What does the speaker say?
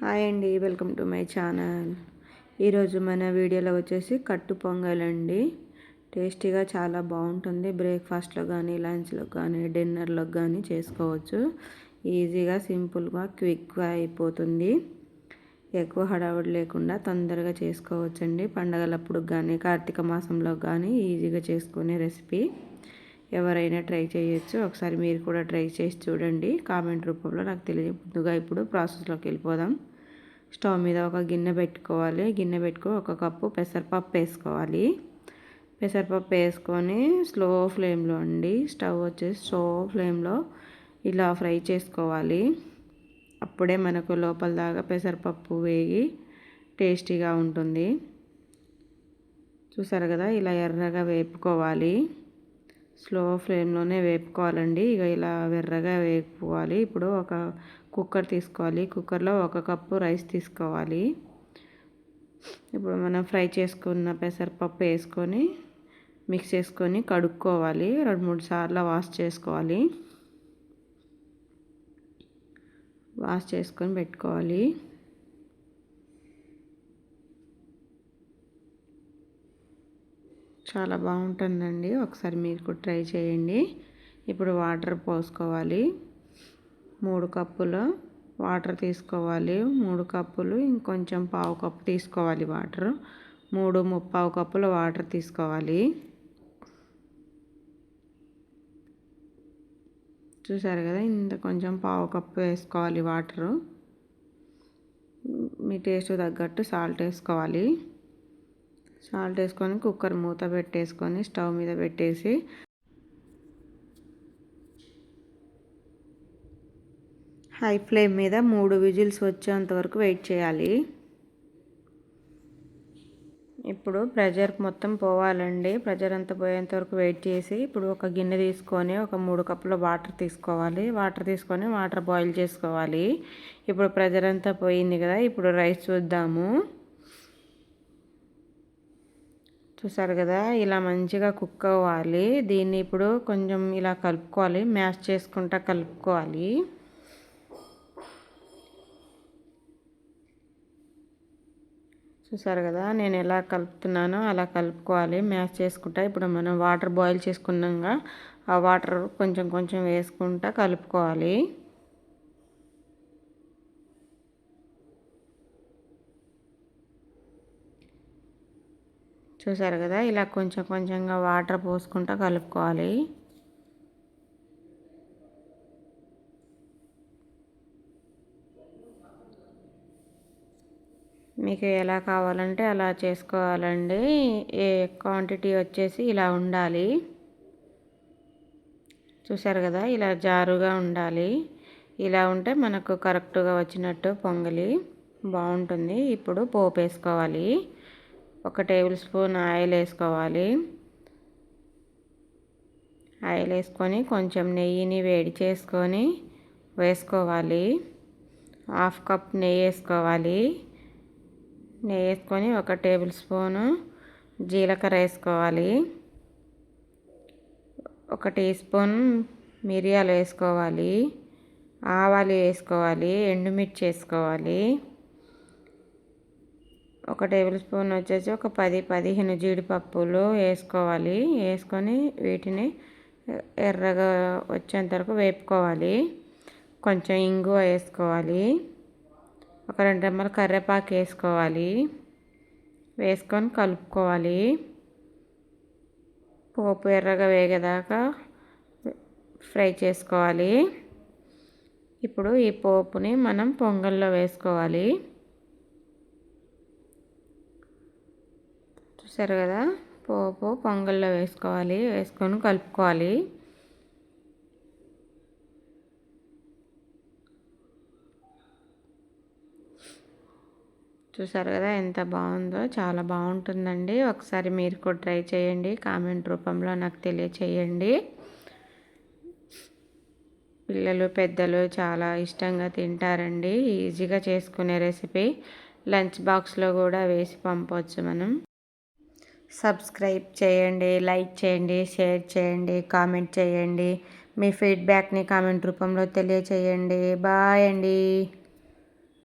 Hi అండి welcome to my channel. ఈరోజు మన వీడియోలో వచ్చేసి కట్టు పొంగల్ అండి. టేస్టీగా చాలా బాగుంటుంది. బ్రేక్ఫాస్ట్లో కానీ లంచ్లో కానీ డిన్నర్లో కానీ చేసుకోవచ్చు. ఈజీగా సింపుల్గా క్విక్గా అయిపోతుంది. ఎక్కువ హడావుడి లేకుండా తొందరగా చేసుకోవచ్చండి. పండగలప్పుడు కానీ కార్తీక మాసంలో కానీ ఈజీగా చేసుకునే రెసిపీ. ఎవరైనా ట్రై చేయొచ్చు. ఒకసారి మీరు కూడా ట్రై చేసి చూడండి. కామెంట్ రూపంలో నాకు తెలియ ముందుగా ఇప్పుడు ప్రాసెస్లోకి వెళ్ళిపోదాం. స్టవ్ మీద ఒక గిన్నె పెట్టుకోవాలి. గిన్నె పెట్టుకొని ఒక కప్పు పెసరపప్పు వేసుకోవాలి. పెసరపప్పు వేసుకొని స్లో ఫ్లేమ్లో అండి. స్టవ్ వచ్చేసి స్లో ఫ్లేమ్లో ఇలా ఫ్రై చేసుకోవాలి. అప్పుడే మనకు లోపల దాకా పెసరపప్పు వేగి టేస్టీగా ఉంటుంది. చూసారు కదా? ఇలా ఎర్రగా వేపుకోవాలి. స్లో ఫ్లేమ్లోనే వేపుకోవాలండి. ఇక ఇలా వెర్రగా వేపుకోవాలి. ఇప్పుడు ఒక కుక్కర్ తీసుకోవాలి. కుక్కర్లో ఒక కప్పు రైస్ తీసుకోవాలి. ఇప్పుడు మనం ఫ్రై చేసుకున్న పెసరపప్పు వేసుకొని మిక్స్ చేసుకొని కడుక్కోవాలి. రెండు మూడు సార్లు వాష్ చేసుకోవాలి. వాష్ చేసుకొని పెట్టుకోవాలి. చాలా బాగుంటుందండి. ఒకసారి మీరు కూడా ట్రై చేయండి. ఇప్పుడు వాటర్ పోసుకోవాలి. మూడు కప్పులు వాటర్ తీసుకోవాలి. మూడు కప్పులు ఇంకొంచెం పావు కప్పు తీసుకోవాలి వాటర్. మూడు ముప్పావు కప్పులు వాటర్ తీసుకోవాలి. చూసారు కదా ఇంత కొంచెం పావు కప్పు వేసుకోవాలి వాటరు. మీ టేస్ట్ తగ్గట్టు సాల్ట్ వేసుకోవాలి. సాల్ట్ వేసుకొని కుక్కర్ మూత పెట్టేసుకొని స్టవ్ మీద పెట్టేసి హై ఫ్లేమ్ మీద మూడు విజిల్స్ వచ్చేంత వరకు వెయిట్ చేయాలి. ఇప్పుడు ప్రెజర్ మొత్తం పోవాలండి. ప్రెజర్ అంతా పోయేంత వరకు వెయిట్ చేసి ఇప్పుడు ఒక గిన్నె తీసుకొని ఒక మూడు కప్పుల వాటర్ తీసుకోవాలి. వాటర్ తీసుకొని వాటర్ బాయిల్ చేసుకోవాలి. ఇప్పుడు ప్రెజర్ అంతా పోయింది కదా ఇప్పుడు రైస్ చూద్దాము. చూసారు కదా ఇలా మంచిగా కుక్ అవ్వాలి. దీన్ని ఇప్పుడు కొంచెం ఇలా కలుపుకోవాలి. మ్యాష్ చేసుకుంటా కలుపుకోవాలి. చూసారు కదా నేను ఎలా కలుపుతున్నానో అలా కలుపుకోవాలి. మ్యాష్ చేసుకుంటా ఇప్పుడు మనం వాటర్ బాయిల్ చేసుకున్నాక ఆ వాటర్ కొంచెం కొంచెం వేసుకుంటా కలుపుకోవాలి. చూసారు కదా? ఇలా కొంచెం కొంచెంగా వాటర్ పోసుకుంటూ కలుపుకోవాలి. మీకు ఎలా కావాలంటే అలా చేసుకోవాలండి. ఏ క్వాంటిటీ వచ్చేసి ఇలా ఉండాలి. చూసారు కదా? ఇలా జారుగా ఉండాలి. ఇలా ఉంటే మనకు కరెక్ట్గా వచ్చినట్టు పొంగలి బాగుంటుంది. ఇప్పుడు పోపు వేసుకోవాలి. ఒక టేబుల్ స్పూన్ ఆయిల్ వేసుకోవాలి. ఆయిల్ వేసుకొని కొంచెం నెయ్యిని వేడి చేసుకొని వేసుకోవాలి. హాఫ్ కప్ నెయ్యి వేసుకోవాలి. నెయ్యి వేసుకొని ఒక టేబుల్ స్పూను జీలకర్ర వేసుకోవాలి. ఒక టీ స్పూన్ మిరియాలు వేసుకోవాలి. ఆవాలు వేసుకోవాలి. ఎండుమిర్చి వేసుకోవాలి. ఒక టేబుల్ స్పూన్ వచ్చేసి ఒక పది పదిహేను జీడిపప్పులు వేసుకోవాలి. వేసుకొని వీటిని ఎర్రగా వచ్చేంత వరకు వేపుకోవాలి. కొంచెం ఇంగువ వేసుకోవాలి. ఒక రెండు రెమ్మలు కర్రేపాకు వేసుకోవాలి. వేసుకొని కలుపుకోవాలి. పోపు ఎర్రగా వేగేదాకా ఫ్రై చేసుకోవాలి. ఇప్పుడు ఈ పోపుని మనం పొంగల్లో వేసుకోవాలి. చూసారు కదా? పోపు పొంగల్లో వేసుకోవాలి వేసుకొని కలుపుకోవాలి. చూసారు కదా ఎంత బాగుందో? చాలా బాగుంటుందండి. ఒకసారి మీరు కూడా ట్రై చేయండి. కామెంట్ రూపంలో నాకు తెలియచేయండి. పిల్లలు పెద్దలు చాలా ఇష్టంగా తింటారండి. ఈజీగా చేసుకునే రెసిపీ. లంచ్ బాక్స్లో కూడా వేసి పంపవచ్చు మనం. సబ్స్క్రైబ్ చేయండి లైక్ చేయండి షేర్ చేయండి కామెంట్ చేయండి. మీ ఫీడ్బ్యాక్ని కామెంట్ రూపంలో తెలియచేయండి. బాయ్ అండి.